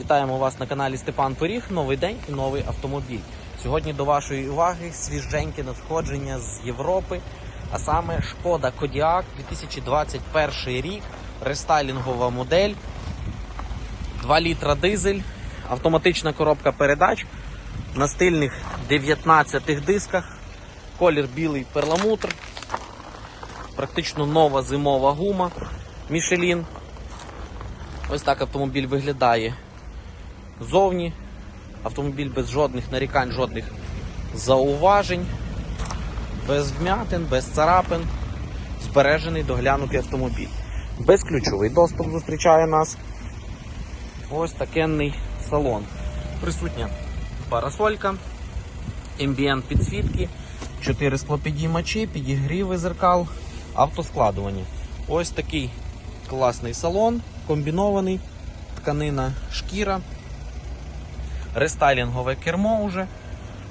Вітаємо вас на каналі Степан Поріг. Новий день і новий автомобіль. Сьогодні до вашої уваги свіженьке надходження з Європи, а саме Шкода Кодіак 2021 рік, рестайлінгова модель, 2 літра дизель, автоматична коробка передач на стильних 19 дисках, колір білий перламутр, практично нова зимова гума Michelin. Ось так автомобіль виглядає зовні. Автомобіль без жодних нарікань, жодних зауважень, без вмятин, без царапин. Збережений доглянутий автомобіль. Безключовий доступ зустрічає нас. Ось такенний салон. Присутня парасолька, ембієнт підсвітки, 4 склопідіймачі, підігріви зеркал, автоскладування. Ось такий класний салон, комбінований, тканина шкіра, рестайлінгове кермо уже,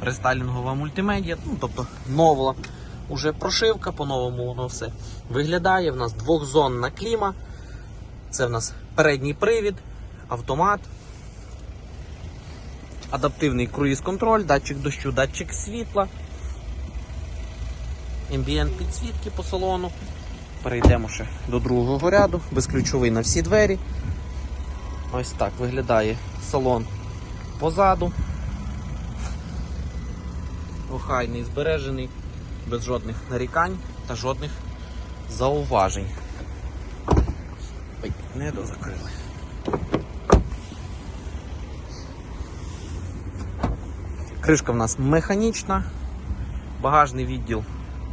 рестайлінгова мультимедіа, ну, тобто нова уже прошивка, по-новому воно все виглядає. В нас двохзонна кліма, це в нас передній привід, автомат, адаптивний круїз-контроль, датчик дощу, датчик світла, ембієнт підсвітки по салону. Перейдемо ще до другого ряду, безключовий на всі двері. Ось так виглядає салон позаду. Охайний, збережений, без жодних нарікань та жодних зауважень. Ой, не дозакрили. Кришка в нас механічна, багажний відділ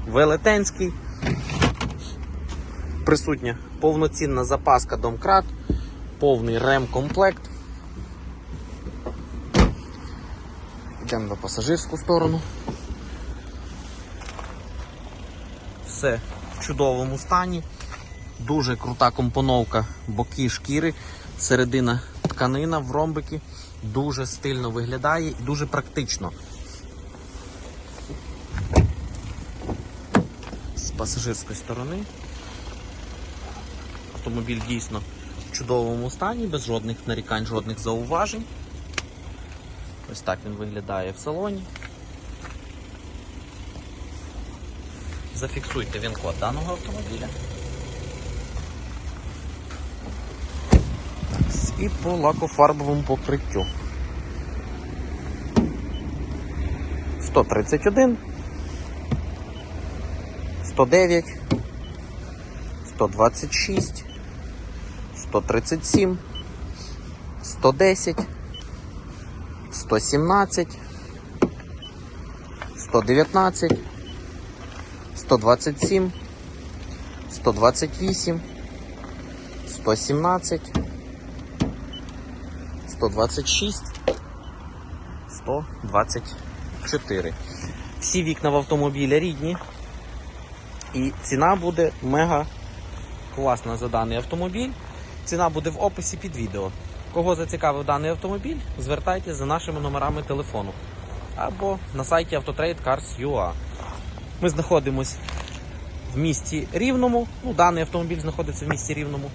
велетенський присутня повноцінна запаска домкрат, повний ремкомплект. Йдемо на пасажирську сторону. Все в чудовому стані. Дуже крута компоновка боки шкіри, середина тканина в ромбики. Дуже стильно виглядає і дуже практично. З пасажирської сторони Автомобіль дійсно в чудовому стані, без жодних нарікань, жодних зауважень. Ось так він виглядає в салоні. Зафіксуйте він код даного автомобіля. І по лакофарбовому покриттю. 131, 109, 126, 137, 110, 117, 119, 127, 128, 117, 126, 124. Всі вікна в автомобілі рідні. І ціна буде мега класна за даний автомобіль. Ціна буде в описі під відео. Кого зацікавив даний автомобіль, звертайтеся за нашими номерами телефону або на сайті Autotrade.Cars.ua. Ми знаходимося в місті Рівному. Ну, даний автомобіль знаходиться в місті Рівному.